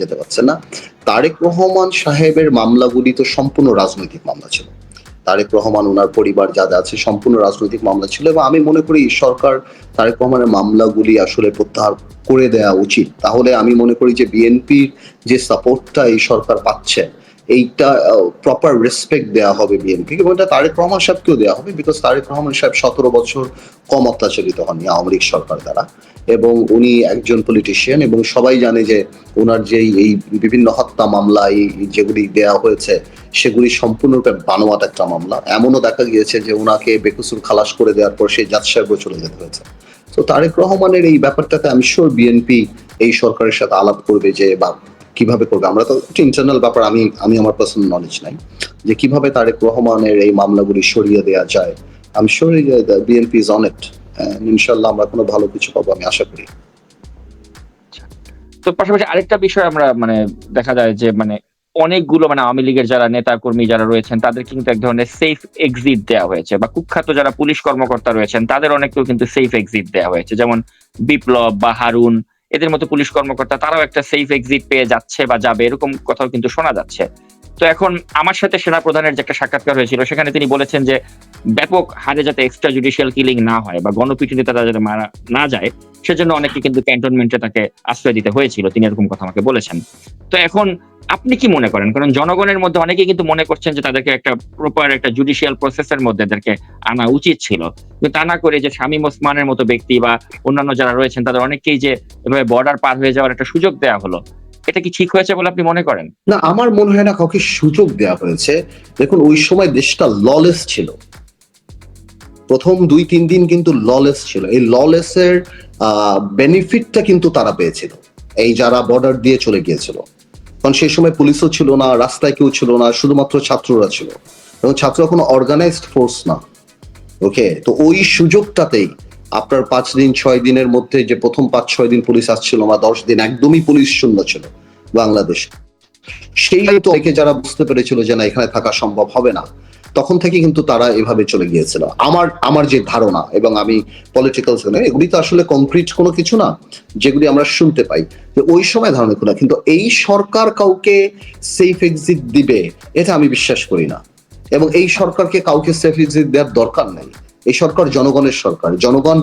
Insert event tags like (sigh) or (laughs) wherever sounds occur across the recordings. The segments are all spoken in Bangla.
যেতে পারছে না। তারেক রহমান সাহেবের মামলাগুলি তো সম্পূর্ণ রাজনৈতিক মামলা ছিল। তারেক রহমান ওনার পরিবার যা যা আছে সম্পূর্ণ রাজনৈতিক মামলা ছিল এবং আমি মনে করি সরকার তারেক রহমানের মামলাগুলি আসলে প্রত্যাহার করে দেওয়া উচিত। তাহলে আমি মনে করি যে বিএনপির যে সাপোর্টটা এই সরকার পাচ্ছে এইটা প্রপার রেসপেক্ট দেওয়া হবে বিএনপি এবং এটা তারেক রহমান সাহেবকেও দেওয়া হবে বিকজ তারেক রহমান সাহেব সতেরো বছর কম অত্যাচারিত হননি আওয়ামী লীগ সরকার দ্বারা। এবং উনি একজন পলিটিশিয়ান এবং সবাই জানে যে ওনার যে এই বিভিন্ন হত্যা মামলা, এই যেগুলি দেওয়া হয়েছে, সেগুলি সম্পূর্ণরূপে বানোয়াট একটা মামলা। এমনও দেখা গিয়েছে যে ওনাকে বেকসুর খালাস করে দেওয়ার পর সেই জাজ সাহেবও চলে যেতে হয়েছে। তো তারেক রহমানের এই ব্যাপারটাতে আমি শিওর বিএনপি এই সরকারের সাথে আলাপ করবে যে, বা কীভাবে করবে? আমরা তো ইন্টারনাল ব্যাপার, আমি আমি আমার পার্সোনাল নলেজ নাই। যে কীভাবে তারেক রহমানের এই মামলাগুলি সরিয়ে দেওয়া যায়। আমি sure BNP is on it ইনশাল্লাহ আমরা কোনো ভালো কিছু পাবো, আমি আশা করি। তো পাশাপাশি আরেকটা বিষয় আমরা মানে দেখা যায় যে মানে অনেকগুলো মানে আওয়ামী লীগের যারা নেতা কর্মী যারা রয়েছেন, তাদের কিন্তু এক ধরনের সেফ এক্সিট দেওয়া হয়েছে। বা কুখ্যাত যারা পুলিশ কর্মকর্তা রয়েছেন, তাদের অনেককেও কিন্তু সেফ এক্সিট দেওয়া হয়েছে। যেমন বিপ্লব বা হারুন এদের মতো পুলিশ কর্মকর্তা, তারাও একটা সেফ এক্সিট পেয়ে যাচ্ছে বা যাবে, এরকম কথাও কিন্তু শোনা যাচ্ছে। তো এখন আমার সাথে সেনা প্রধানের যে একটা সাক্ষাৎকার হয়েছিল, সেখানে তিনি বলেছেন যে, ব্যাপক হারে যাতে এক্সট্রা জুডিশিয়াল কিলিং না হয় বা গণপিটুনি তারা যাতে মারা না যায়, সেজন্য অনেকে কিন্তু ক্যান্টনমেন্টে তাকে আশ্রয় দিতে হয়েছিল। তিনি এরকম কথা আমাকে বলেছেন। তো এখন আপনি কি মনে করেন? কারণ জনগণের মধ্যে অনেকেই কিন্তু মনে করছেন যে তাদেরকে একটা প্রপার একটা জুডিশিয়াল প্রসেসের মধ্যে এদেরকে আনা উচিত ছিল। তা না করে যে শামীম ওসমানের মতো ব্যক্তি বা অন্যান্য যারা রয়েছেন, তাদের অনেককেই যে এভাবে বর্ডার পার হয়ে যাওয়ার একটা সুযোগ দেওয়া হলো। এটা কি ঠিক হয়েছে বলে আপনি মনে করেন? না, আমার মনে হয় না কাউকে সুযোগ দেওয়া হয়েছে। দেখুন, ওই সময় দেশটা ললেস ছিল। প্রথম দুই, তিন দিন কিন্তু ললেস ছিল। এই ললেসের বেনিফিটটা কিন্তু তারা পেয়েছিল। এই যারা বর্ডার দিয়ে চলে গিয়েছিল। কারণ সেই সময় পুলিশও ছিল না, রাস্তায় কেউ ছিল না, শুধুমাত্র ছাত্ররা ছিল। এবং ছাত্ররা কোনো অর্গানাইজড ফোর্স না। ওকে তো ওই সুযোগটাতেই আপনার পাঁচ দিন, ছয় দিনের মধ্যে যে প্রথম পাঁচ, ছয় দিন পুলিশ আসছিল না দশ দিন একদমই পুলিশ শূন্য ছিল বাংলাদেশ। সেই তো অনেকে যারা বুঝতে পেরেছিল যে না, এখানে থাকা সম্ভব হবে না। তখন থেকে কিন্তু তারা এভাবে চলে গিয়েছিল। আমার আমার যে ধারণা এবং আমি পলিটিক্যাল এগুলি তো আসলে কংক্রিট কোনো কিছু না, যেগুলি আমরা শুনতে পাই। যে ওই সময় ধারণা না কিন্তু এই সরকার কাউকে সেফ এক্সিট দিবে, এটা আমি বিশ্বাস করি না। এবং এই সরকারকে কাউকে সেফ এক্সিট দেওয়ার দরকার নেই। এই সরকার জনগণের সরকার। জনগণ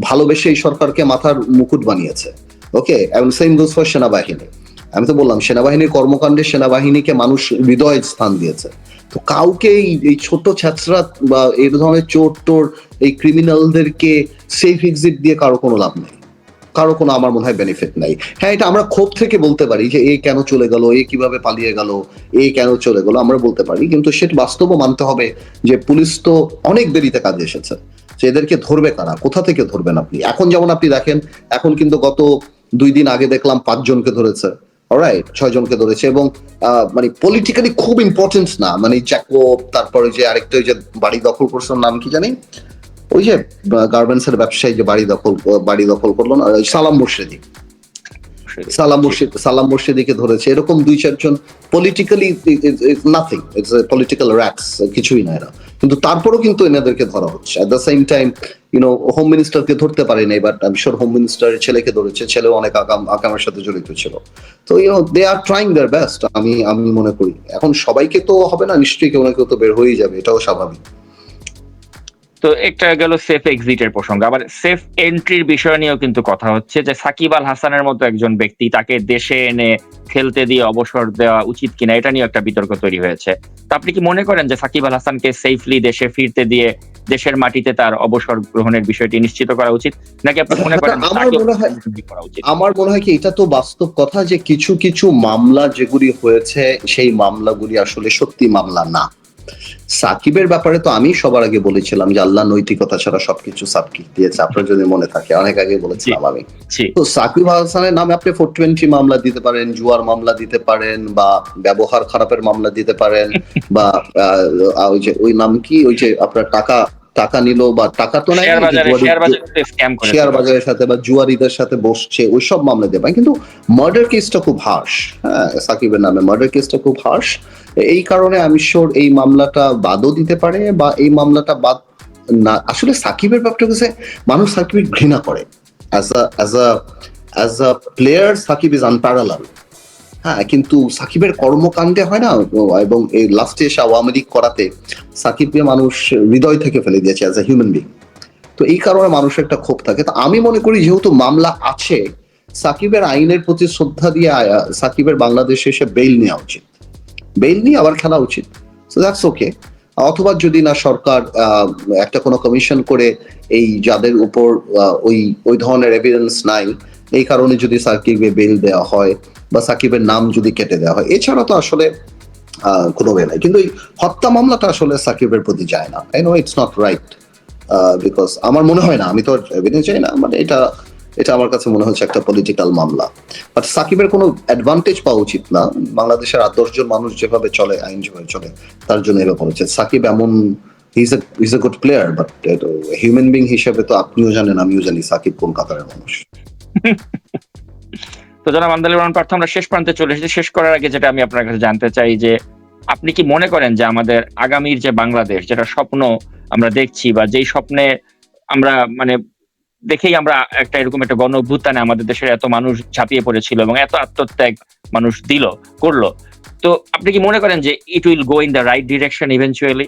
ভালোবেসে এই সরকারকে মাথার মুকুট বানিয়েছে। ওকে? এবং সেম গোজ ফর সেনাবাহিনী। আমি তো বললাম, সেনাবাহিনীর কর্মকাণ্ডে সেনাবাহিনীকে মানুষ হৃদয় স্থান দিয়েছে। তো কাউকে এই ছোট ছাত্রা বা এই ধরনের চোর টোর, এই ক্রিমিনালদেরকে সেফ এক্সিট দিয়ে কারও কোনো লাভ নেই। কারও কোনো আমার মনে হয় বেনিফিট নাই। হ্যাঁ এটা আমরা ক্ষোভ থেকে বলতে পারি যে এ কেন চলে গেল, এ কীভাবে পালিয়ে গেল, এ কেন চলে গেল, আমরা বলতে পারি। কিন্তু সেটা বাস্তবও মানতে হবে যে পুলিশ তো অনেক দেরিতে কাজে এসেছে। যে এদেরকে ধরবে কারা? কোথা থেকে ধরবেন আপনি? এখন যেমন আপনি দেখেন, এখন কিন্তু গত দুই দিন আগে দেখলাম পাঁচজনকে ধরেছে। রাইট ছয় জনকে ধরেছে এবং মানে পলিটিক্যালি খুব ইম্পর্টেন্ট না। মানে চাকো তারপরে যে আরেকটা ওই যে বাড়ি দখল করছে নাম কি জানি? ওই যে গার্মেন্টস এর ব্যবসায়ী যে বাড়ি দখল বাড়ি দখল করল না সালাম মুর্শিদি। সালাম মুর্শিদ, সালাম মুর্শিদিকে ধরেছে। এরকম দুই, চারজন পলিটিক্যালি নাথিং ইটস পলিটিক্যাল কিছুই না এরা। কিন্তু তারপরেও কিন্তু এনাদেরকে ধরা হচ্ছে। At the same time you know home মিনিস্টারকে ধরতে পারেনি বাট আমি হোম মিনিস্টারের ছেলেকে ধরেছে। ছেলেও অনেক আকাম, আকামের সাথে জড়িত ছিল। তো you know they are trying their best আমি আমি মনে করি। এখন সবাইকে তো হবে না, নিশ্চয়ই কেউ না কেউ তো বের হয়েই যাবে, এটাও স্বাভাবিক। তো একটা গেল সেফ এক্সিটের প্রসঙ্গ। আবার সেফ এন্ট্রির বিষয় নিয়েও কিন্তু কথা হচ্ছে যে সাকিব আল হাসানের মতো একজন ব্যক্তি তাকে দেশে এনে খেলতে দিয়ে অবসর দেওয়া উচিত কিনা এটা নিয়ে একটা বিতর্ক তৈরি হয়েছে। তো আপনি কি মনে করেন যে সাকিব আল হাসানকে সেফলি দেশে ফিরতে দিয়ে দেশের মাটিতে তার অবসর গ্রহণের বিষয়টি নিশ্চিত করা উচিত? নাকি আপনি মনে করেন আমার মনে হয় আমার মনে হয় কি এটা তো বাস্তব কথা যে কিছু কিছু মামলা যেগুলি হয়েছে সেই মামলাগুলি আসলে সত্যি মামলা না। সাকিবের ব্যাপারে তো আমি সবার আগে বলেছিলাম যে আল্লাহ নৈতিকতা ছাড়া সবকিছু সাকিব দিয়েছে। আপনার যদি মনে থাকে অনেক আগে বলেছিলাম আমি। তো সাকিব হাসানের নামে আপনি ফোর টোয়েন্টি মামলা দিতে পারেন জুয়ার মামলা দিতে পারেন বা ব্যবহার খারাপের মামলা দিতে পারেন (laughs) বা ওই যে ওই নাম কি? ওই যে আপনার টাকা টাকা নিল বা টাকা তো নাই শেয়ার বাজারের সাথে বা জুয়ারিদের সাথে বসছে ওই সব মামলা দেবে কিন্তু মার্ডার কেসটা খুব হার্শ হ্যাঁ সাকিবের নামে মার্ডার কেসটা খুব হার্শ এই কারণে আমি শিওর এই মামলাটা বাদও দিতে পারে বা এই মামলাটা বাদ না আসলে সাকিবের ব্যাপারটা হচ্ছে মানুষ সাকিবের ঘৃণা করে। As a as a as a player Shakib is unparalleled হ্যাঁ কিন্তু সাকিবের কর্মকাণ্ডে হয় না? এবং এই লাস্টে এসে আওয়ামী লীগ করাতে সাকিবকে মানুষ হৃদয় থেকে ফেলে দিয়েছে অ্যাজ এ হিউম্যান বিং তো এই কারণে মানুষের একটা ক্ষোভ থাকে। তো আমি মনে করি যেহেতু মামলা আছে, সাকিবের আইনের প্রতি শ্রদ্ধা দিয়ে সাকিবের বাংলাদেশে এসে বেইল নেওয়া উচিত। বেইল নিয়ে আবার খেলা উচিত। ওকে অথবা যদি না সরকার একটা কোনো কমিশন করে এই যাদের উপর ওই ওই ধরনের এভিডেন্স নাই, এই কারণে যদি সাকিবে বেল দেওয়া হয় বা সাকিবের নাম যদি কেটে দেওয়া হয়, এছাড়া তো আসলে কোনো ওয়ে নাই। কিন্তু এই হত্যা মামলাটা আসলে সাকিবের প্রতি যায় না। I know it's not right because আমার মনে হয় না, আমি তো এভিডেন্স চাই না মানে এটা এটা আমার কাছে মনে হচ্ছে একটা পলিটিক্যাল মামলা। বাট সাকিবের কোনো অ্যাডভান্টেজ পাওয়া উচিত না। বাংলাদেশের আট দশজন মানুষ যেভাবে চলে, আইন যেভাবে চলে, তার জন্য এভাবে হচ্ছে। সাকিব এমন his a a good player but human being হিসেবে তো আপনিও জানেন, আমিও জানি সাকিব কোন কাতারের মানুষ। (laughs) তো জনাব আন্দালি রহমান পার্থ, আমরা শেষ প্রান্তে চলে এসেছি। শেষ করার আগে যেটা আমি আপনার কাছে জানতে চাই যে, আপনি কি মনে করেন যে আমাদের আগামীর যে বাংলাদেশ, যেটা স্বপ্ন আমরা দেখছি বা যেই স্বপ্নে আমরা মানে দেখেই আমরা একটা এরকম একটা গণ অভ্যুত্থানে আমাদের দেশের এত মানুষ ঝাঁপিয়ে পড়েছিল এবং এত আত্মত্যাগ মানুষ দিল, করল, তো আপনি কি মনে করেন যে it will go in the right direction eventually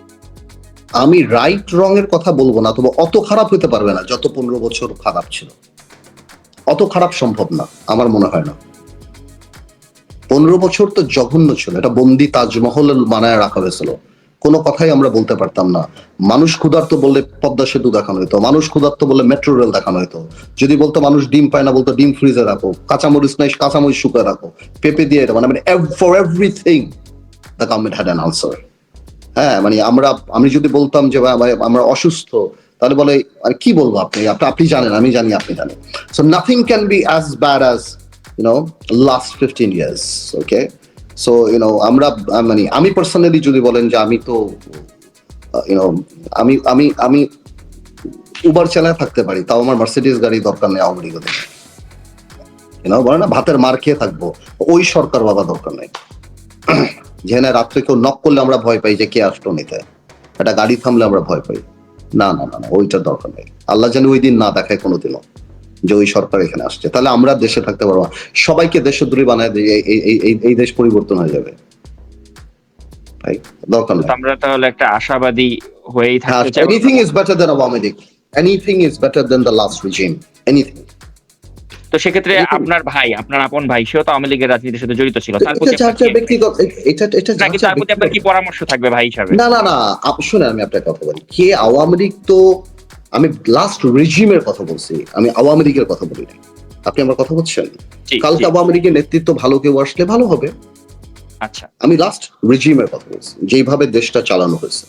আমি রাইট রং এর কথা বলব না, তবে অত খারাপ হতে পারবে না, যত পনেরো বছর খারাপ ছিল। অত খারাপ সম্ভব না, আমার মনে হয় না। পনেরো বছর তো জঘন্য ছিল, এটা বন্দি তাজমহল বানায় রাখা হয়েছিল। কোনো কথাই আমরা বলতে পারতাম না। মানুষ ক্ষুধার্ত বললে পদ্মা সেতু দেখানো হতো, মানুষ ক্ষুধার্ত বললে মেট্রো রেল দেখানো হতো। যদি বলতো মানুষ ডিম পায় না, বলতো ডিম ফ্রিজে রাখো, কাঁচামরিচ নাই, কাঁচামরিচ শুকিয়ে রাখো, পেঁপে দিয়ে এটা মানে for everything the government had an answer হ্যাঁ মানে আমরা আমি যদি বলতাম যে আমরা অসুস্থ তাহলে বলে, আর কি বলব আপনি? আপনি জানেন, আমি জানি আপনি জানেন। So nothing can be as bad as you know last fifteen years okay so you know আমরা মানে আমি পার্সোনালি যদি বলেন যে আমি তো ইউনো আমি আমি আমি উবার চালায় থাকতে পারি, তাও আমার মার্সিডিস গাড়ি দরকার নেই আওয়ামী লীগের ইউনো বলে না, ভাতের মার খেয়ে থাকব, ওই সরকার বাবা দরকার নেই। (clears throat) যেখানে রাত্রে কেউ নক করলে আমরা ভয় পাই যে কে আসলো নিতে। একটা গাড়ি থামলে আমরা ভয় পাই। না না না ওইটা দরকার নেই। আল্লাহ যেন ওই দিন না দেখায় কোনোদিনও যে ওই সরকার এখানে আসছে। তাহলে আমরা দেশে থাকতে পারব সবাইকে দেশদ্রোহী বানায় এই- এই- এই- এই- এই দেশ পরিবর্তন হয়ে যাবে। তাই? দরকার নেই। আমরা তাহলে একটা আশাবাদী হয়েই থাকতে চাই। Anything is better than Awami League anything is better than the last regime anything তো সেক্ষেত্রে আপনার ভাই আপনার আপন ভাই সেও তো আওয়ামী লীগের রাজনীতির সাথে জড়িত ছিল। তার প্রতি আপনার কি- ব্যক্তিগত এটা এটা না, যার কিন্তু যার তার প্রতি আপনার কি পরামর্শ থাকবে ভাই হিসাবে? না না না শুনেন আমি আপনার কথা বলি। কে আওয়ামী লীগ তো আমি লাস্ট রেজিমের কথা বলছি আমি আওয়ামী লীগের কথা বলি নাই। আপনি আমার কথা বলছেন? কালকে আওয়ামী লীগের নেতৃত্ব ভালো কেউ আসলে ভালো হবে। আচ্ছা। আমি লাস্ট রেজিমের কথা বলছি যেইভাবে দেশটা চালানো হয়েছে।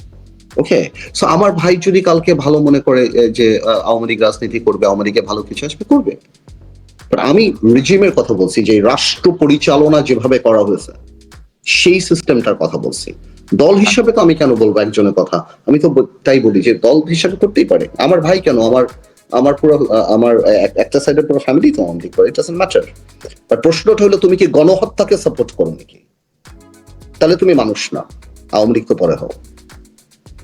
ওকে সো আমার ভাই যদি কালকে ভালো মনে করে যে আওয়ামী লীগ রাজনীতি করবে আওয়ামী লীগে ভালো কিছু আসবে করবে। আমি রেজিমের কথা বলছি যে রাষ্ট্র পরিচালনা যেভাবে করা হয়েছে সেই সিস্টেমটার কথা বলছি। দল হিসাবে তো আমি কেন বলব একজনের কথা? আমি তো তাই বলি যে দল হিসাবে করতেই পারে। আমার ভাই কেন? আমার আমার পুরো আমার এক- একটা সাইডের পুরো ফ্যামিলি তো আওয়ামী লীগ করে ইট ডাজন্ট ম্যাটার বাট প্রশ্নটা হলো তুমি কি গণহত্যাকে সাপোর্ট করো নাকি? তাহলে তুমি মানুষ না। আওয়ামী লীগ তো পরে হও।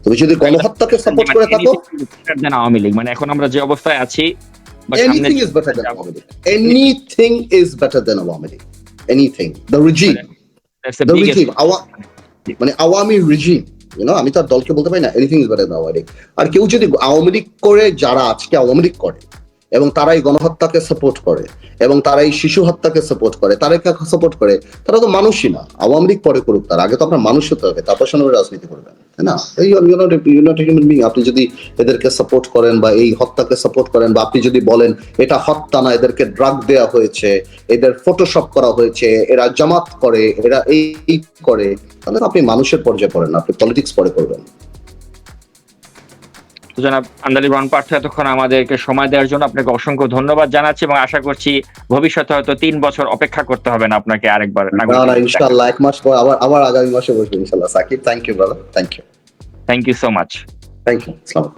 তুমি যদি গণহত্যাকে সাপোর্ট করে থাকো আওয়ামী লীগ। মানে এখন আমরা যে অবস্থায় আছি বা is better than than Awami League anything is better than Awami League anything the that's the the biggest- Awa- মানে আওয়ামী রিজিম ইউ নো আমি তার দলকে বলতে পারি না anything is better Awami League আর কেউ যদি আওয়ামী লীগ করে যারা আজকে আওয়ামী লীগ করে এবং তারাই গণহত্যাকে সাপোর্ট করে, এবং তারাই শিশু হত্যাকে সাপোর্ট করে। তারা সাপোর্ট করে? তারা তো মানুষই না। আওয়ামী লীগ পরে করুক তার। আগে তো আপনার মানুষ হতে হবে, তারপর সঙ্গে রাজনীতি করবেন, তাই না? এই হিউম্যান বিং আপনি যদি এদেরকে সাপোর্ট করেন বা এই হত্যাকে সাপোর্ট করেন বা আপনি যদি বলেন, এটা হত্যা না, এদেরকে ড্রাগ দেওয়া হয়েছে, এদের ফটোশপ করা হয়েছে, এরা জামাত করে, এরা এই করে, তাহলে আপনি মানুষের পর্যায়ে পড়েন আপনি পলিটিক্স পরে করবেন। জনাব আন্দালি রন পার্থ এতক্ষণ আমাদেরকে সময় দেওয়ার জন্য আপনাকে অসংখ্য ধন্যবাদ জানাচ্ছি এবং আশা করছি ভবিষ্যতে হয়তো তিন বছর অপেক্ষা করতে হবে না আপনাকে আরেকবার। ইনশাআল্লাহ এক মাস পর আবার আবার আগামী মাসে বসবো ইনশাআল্লাহ। Shakib thank you brother thank you thank you so much thank you আসসালামু